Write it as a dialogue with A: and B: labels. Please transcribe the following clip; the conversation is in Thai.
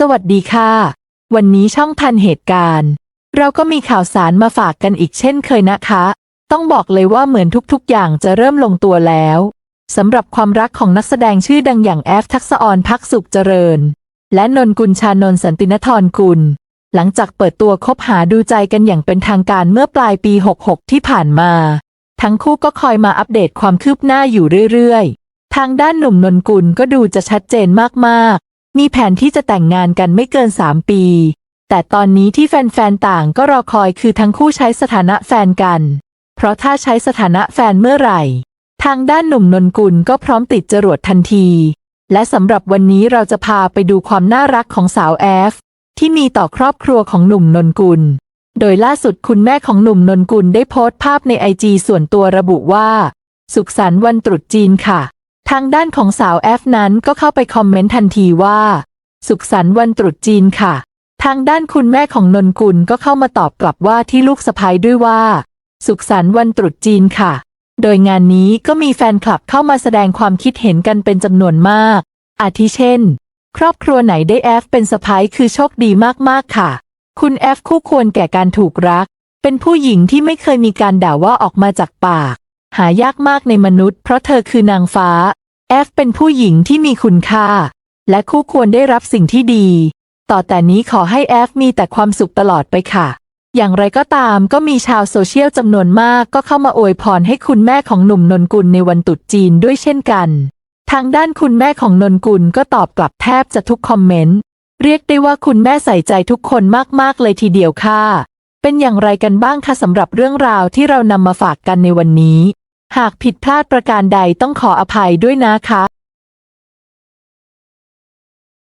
A: สวัสดีค่ะ วันนี้ช่องทันเหตุการณ์ เราก็มีข่าวสารมาฝากกันอีกเช่นเคยนะคะ ต้องบอกเลยว่าเหมือนทุกๆ อย่างจะเริ่มลงตัวแล้วสำหรับความรักของนักแสดงชื่อดังอย่างแอฟทักษออนพักสุขเจริญ และนนกุลชานนสันตินทรกุล หลังจากเปิดตัวคบหาดูใจกันอย่างเป็นทางการเมื่อปลายปี 66 ที่ผ่านมา ทั้งคู่ก็คอยมาอัปเดตความคืบหน้าอยู่เรื่อยๆ ทางด้านหนุ่มนนกุลก็ดูจะชัดเจนมาก มีแผนที่จะแต่งงานกันไม่เกิน 3 ปี แต่ตอนนี้ที่แฟนๆ ต่างก็รอคอยคือทั้งคู่ใช้สถานะแฟนกัน เพราะถ้าใช้สถานะแฟนเมื่อไหร่ ทางด้านหนุ่มนนกุลก็พร้อมติดจรวดทันที และสำหรับวันนี้เราจะพาไปดูความน่ารักของสาวแอฟที่มีต่อครอบครัวของหนุ่มนนกุล โดยล่าสุดคุณแม่ของหนุ่มนนกุลได้โพสต์ภาพในไอจีส่วนตัวระบุว่า สุขสันต์วันตรุษจีนค่ะ ทางด้านของสาวแอฟนั้นก็เข้าไปคอมเมนต์ทันทีว่า สุขสันต์วันตรุษจีนค่ะ ทางด้านคุณแม่ของนนกุลก็เข้ามาตอบกลับว่าที่ลูกสะพ้ยด้วยว่า สุขสันต์วันตรุษจีนค่ะ โดยงานนี้ก็มีแฟนคลับเข้ามาแสดงความคิดเห็นกันเป็นจำนวนมาก อาทิเช่น ครอบครัวไหนได้แอฟเป็นสะพ้ยคือโชคดีมากๆค่ะ คุณแอฟคู่ควรแก่การถูกรัก เป็นผู้หญิงที่ไม่เคยมีการด่าว่าออกมาจากปาก หายากมากในมนุษย์ เพราะเธอคือนางฟ้า แอฟเป็นผู้หญิงที่มีคุณค่า และคู่ควรได้รับสิ่งที่ดี ต่อแต่นี้ขอให้แอฟมีแต่ความสุขตลอดไปค่ะ อย่างไรก็ตามก็มีชาวโซเชียลจำนวนมากก็เข้ามาอวยพรให้คุณแม่ของหนุ่มนนกุลในวันตรุษจีนด้วยเช่นกัน ทางด้านคุณแม่ของนนกุลก็ตอบกลับแทบจะทุกคอมเมนต์ เรียกได้ว่าคุณแม่ใส่ใจทุกคนมากๆเลยทีเดียวค่ะ เป็นอย่างไรกันบ้างคะสำหรับเรื่องราวที่เรานำมาฝากกันในวันนี้ หากผิดพลาดประการใดต้องขออภัยด้วยนะคะ